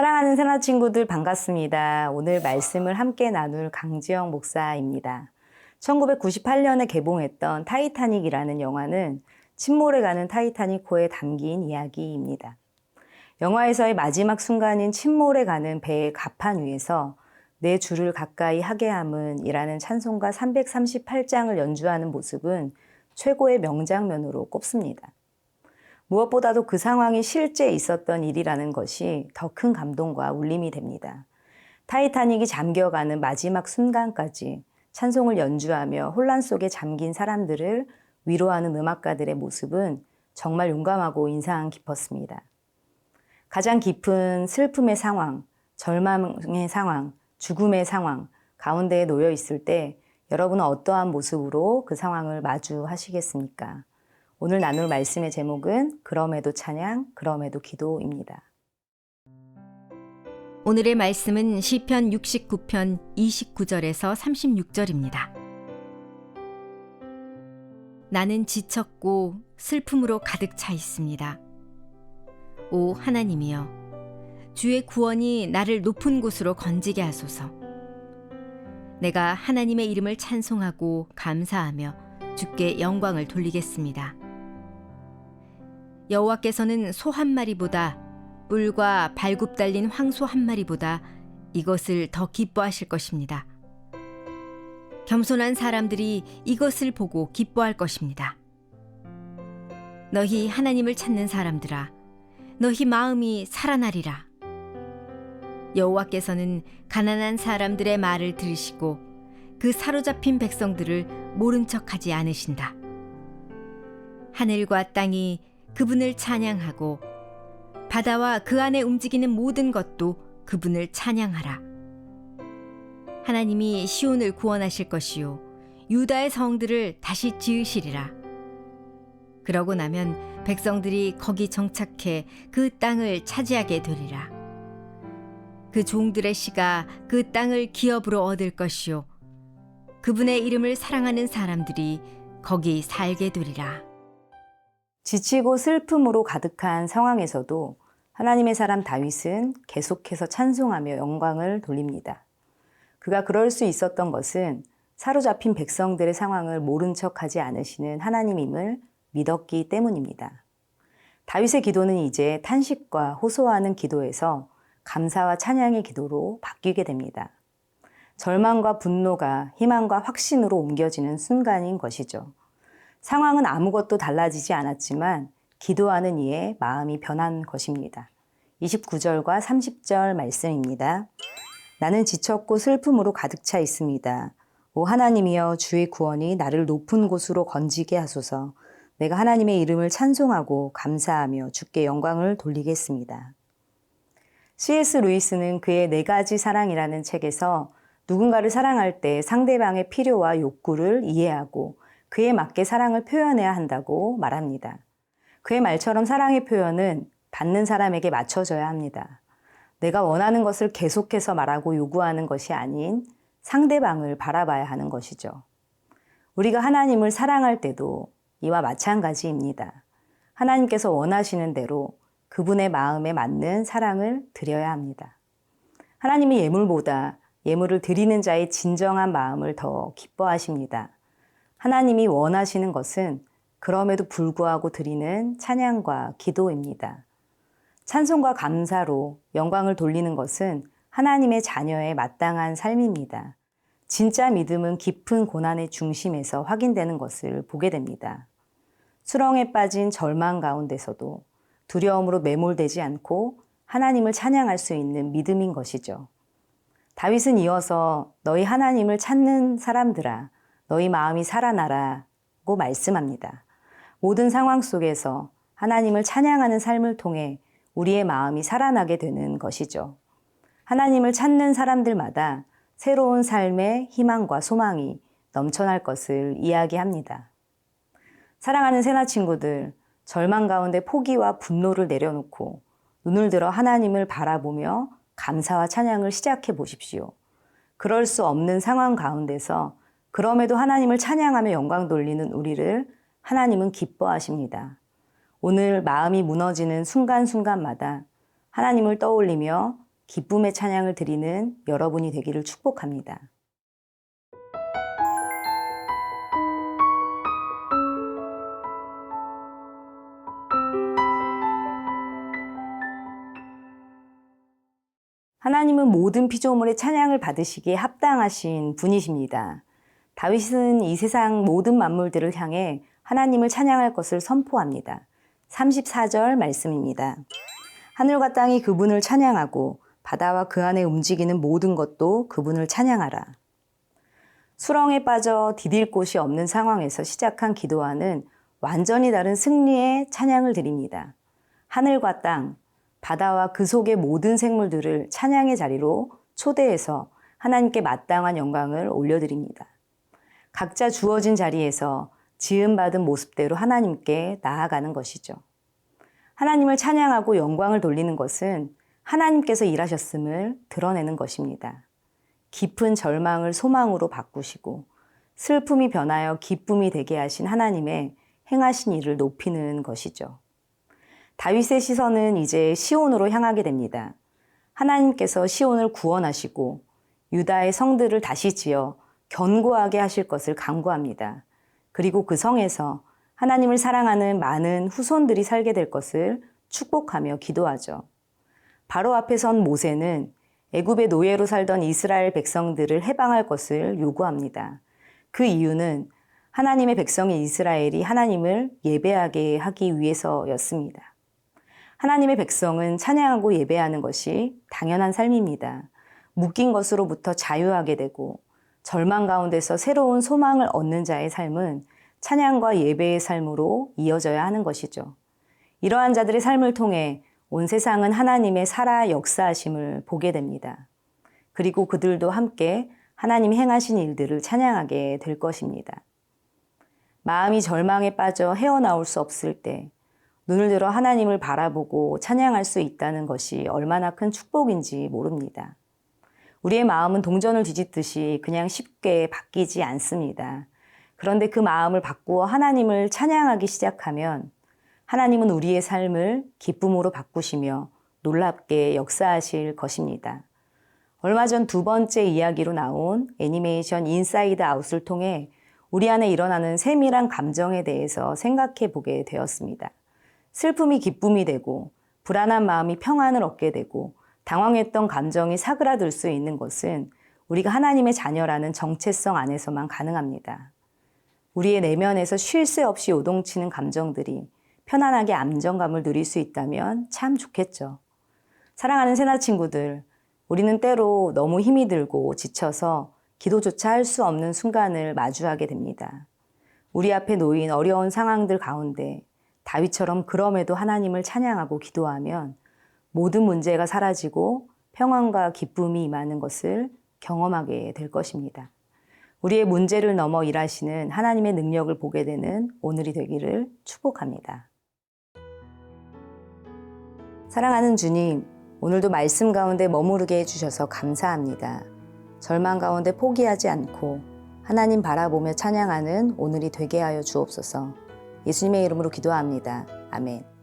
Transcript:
사랑하는 새나 친구들 반갑습니다. 오늘 말씀을 함께 나눌 강지영 목사입니다. 1998년에 개봉했던 타이타닉이라는 영화는 침몰해 가는 타이타닉호에 담긴 이야기입니다. 영화에서의 마지막 순간인 침몰해 가는 배의 갑판 위에서 내 주를 가까이 하게 함은 이라는 찬송가 338장을 연주하는 모습은 최고의 명장면으로 꼽습니다. 무엇보다도 그 상황이 실제 있었던 일이라는 것이 더 큰 감동과 울림이 됩니다. 타이타닉이 잠겨가는 마지막 순간까지 찬송을 연주하며 혼란 속에 잠긴 사람들을 위로하는 음악가들의 모습은 정말 용감하고 인상 깊었습니다. 가장 깊은 슬픔의 상황, 절망의 상황, 죽음의 상황 가운데에 놓여 있을 때 여러분은 어떠한 모습으로 그 상황을 마주하시겠습니까? 오늘 나눌 말씀의 제목은 그럼에도 찬양, 그럼에도 기도입니다. 오늘의 말씀은 시편 69편 29절에서 36절입니다. 나는 지쳤고 슬픔으로 가득 차 있습니다. 오 하나님이여 주의 구원이 나를 높은 곳으로 건지게 하소서. 내가 하나님의 이름을 찬송하고 감사하며 주께 영광을 돌리겠습니다. 여호와께서는 소 한 마리보다 뿔과 발굽 달린 황소 한 마리보다 이것을 더 기뻐하실 것입니다. 겸손한 사람들이 이것을 보고 기뻐할 것입니다. 너희 하나님을 찾는 사람들아, 너희 마음이 살아나리라. 여호와께서는 가난한 사람들의 말을 들으시고 그 사로잡힌 백성들을 모른 척하지 않으신다. 하늘과 땅이 그분을 찬양하고 바다와 그 안에 움직이는 모든 것도 그분을 찬양하라. 하나님이 시온을 구원하실 것이요 유다의 성들을 다시 지으시리라. 그러고 나면 백성들이 거기 정착해 그 땅을 차지하게 되리라. 그 종들의 씨가 그 땅을 기업으로 얻을 것이요 그분의 이름을 사랑하는 사람들이 거기 살게 되리라. 지치고 슬픔으로 가득한 상황에서도 하나님의 사람 다윗은 계속해서 찬송하며 영광을 돌립니다. 그가 그럴 수 있었던 것은 사로잡힌 백성들의 상황을 모른 척하지 않으시는 하나님임을 믿었기 때문입니다. 다윗의 기도는 이제 탄식과 호소하는 기도에서 감사와 찬양의 기도로 바뀌게 됩니다. 절망과 분노가 희망과 확신으로 옮겨지는 순간인 것이죠. 상황은 아무것도 달라지지 않았지만 기도하는 이의 마음이 변한 것입니다. 29절과 30절 말씀입니다. 나는 지쳤고 슬픔으로 가득 차 있습니다. 오 하나님이여 주의 구원이 나를 높은 곳으로 건지게 하소서. 내가 하나님의 이름을 찬송하고 감사하며 주께 영광을 돌리겠습니다. C.S. 루이스는 그의 네 가지 사랑이라는 책에서 누군가를 사랑할 때 상대방의 필요와 욕구를 이해하고 그에 맞게 사랑을 표현해야 한다고 말합니다. 그의 말처럼 사랑의 표현은 받는 사람에게 맞춰져야 합니다. 내가 원하는 것을 계속해서 말하고 요구하는 것이 아닌 상대방을 바라봐야 하는 것이죠. 우리가 하나님을 사랑할 때도 이와 마찬가지입니다. 하나님께서 원하시는 대로 그분의 마음에 맞는 사랑을 드려야 합니다. 하나님이 예물보다 예물을 드리는 자의 진정한 마음을 더 기뻐하십니다. 하나님이 원하시는 것은 그럼에도 불구하고 드리는 찬양과 기도입니다. 찬송과 감사로 영광을 돌리는 것은 하나님의 자녀의 마땅한 삶입니다. 진짜 믿음은 깊은 고난의 중심에서 확인되는 것을 보게 됩니다. 수렁에 빠진 절망 가운데서도 두려움으로 매몰되지 않고 하나님을 찬양할 수 있는 믿음인 것이죠. 다윗은 이어서 너희 하나님을 찾는 사람들아 너희 마음이 살아나라고 말씀합니다. 모든 상황 속에서 하나님을 찬양하는 삶을 통해 우리의 마음이 살아나게 되는 것이죠. 하나님을 찾는 사람들마다 새로운 삶의 희망과 소망이 넘쳐날 것을 이야기합니다. 사랑하는 세나 친구들, 절망 가운데 포기와 분노를 내려놓고 눈을 들어 하나님을 바라보며 감사와 찬양을 시작해 보십시오. 그럴 수 없는 상황 가운데서 그럼에도 하나님을 찬양하며 영광 돌리는 우리를 하나님은 기뻐하십니다. 오늘 마음이 무너지는 순간순간마다 하나님을 떠올리며 기쁨의 찬양을 드리는 여러분이 되기를 축복합니다. 하나님은 모든 피조물의 찬양을 받으시기에 합당하신 분이십니다. 다윗은 이 세상 모든 만물들을 향해 하나님을 찬양할 것을 선포합니다. 34절 말씀입니다. 하늘과 땅이 그분을 찬양하고 바다와 그 안에 움직이는 모든 것도 그분을 찬양하라. 수렁에 빠져 디딜 곳이 없는 상황에서 시작한 기도와는 완전히 다른 승리의 찬양을 드립니다. 하늘과 땅, 바다와 그 속의 모든 생물들을 찬양의 자리로 초대해서 하나님께 마땅한 영광을 올려드립니다. 각자 주어진 자리에서 지음받은 모습대로 하나님께 나아가는 것이죠. 하나님을 찬양하고 영광을 돌리는 것은 하나님께서 일하셨음을 드러내는 것입니다. 깊은 절망을 소망으로 바꾸시고 슬픔이 변하여 기쁨이 되게 하신 하나님의 행하신 일을 높이는 것이죠. 다윗의 시선은 이제 시온으로 향하게 됩니다. 하나님께서 시온을 구원하시고 유다의 성들을 다시 지어 견고하게 하실 것을 강구합니다. 그리고 그 성에서 하나님을 사랑하는 많은 후손들이 살게 될 것을 축복하며 기도하죠. 바로 앞에 선 모세는 애굽의 노예로 살던 이스라엘 백성들을 해방할 것을 요구합니다. 그 이유는 하나님의 백성인 이스라엘이 하나님을 예배하게 하기 위해서였습니다. 하나님의 백성은 찬양하고 예배하는 것이 당연한 삶입니다. 묶인 것으로부터 자유하게 되고 절망 가운데서 새로운 소망을 얻는 자의 삶은 찬양과 예배의 삶으로 이어져야 하는 것이죠. 이러한 자들의 삶을 통해 온 세상은 하나님의 살아 역사하심을 보게 됩니다. 그리고 그들도 함께 하나님 행하신 일들을 찬양하게 될 것입니다. 마음이 절망에 빠져 헤어나올 수 없을 때 눈을 들어 하나님을 바라보고 찬양할 수 있다는 것이 얼마나 큰 축복인지 모릅니다. 우리의 마음은 동전을 뒤집듯이 그냥 쉽게 바뀌지 않습니다. 그런데 그 마음을 바꾸어 하나님을 찬양하기 시작하면 하나님은 우리의 삶을 기쁨으로 바꾸시며 놀랍게 역사하실 것입니다. 얼마 전 두 번째 이야기로 나온 애니메이션 인사이드 아웃을 통해 우리 안에 일어나는 세밀한 감정에 대해서 생각해 보게 되었습니다. 슬픔이 기쁨이 되고 불안한 마음이 평안을 얻게 되고 당황했던 감정이 사그라들 수 있는 것은 우리가 하나님의 자녀라는 정체성 안에서만 가능합니다. 우리의 내면에서 쉴 새 없이 요동치는 감정들이 편안하게 안정감을 누릴 수 있다면 참 좋겠죠. 사랑하는 새나 친구들, 우리는 때로 너무 힘이 들고 지쳐서 기도조차 할 수 없는 순간을 마주하게 됩니다. 우리 앞에 놓인 어려운 상황들 가운데 다윗처럼 그럼에도 하나님을 찬양하고 기도하면 모든 문제가 사라지고 평안과 기쁨이 임하는 것을 경험하게 될 것입니다. 우리의 문제를 넘어 일하시는 하나님의 능력을 보게 되는 오늘이 되기를 축복합니다. 사랑하는 주님, 오늘도 말씀 가운데 머무르게 해주셔서 감사합니다. 절망 가운데 포기하지 않고 하나님 바라보며 찬양하는 오늘이 되게 하여 주옵소서. 예수님의 이름으로 기도합니다. 아멘.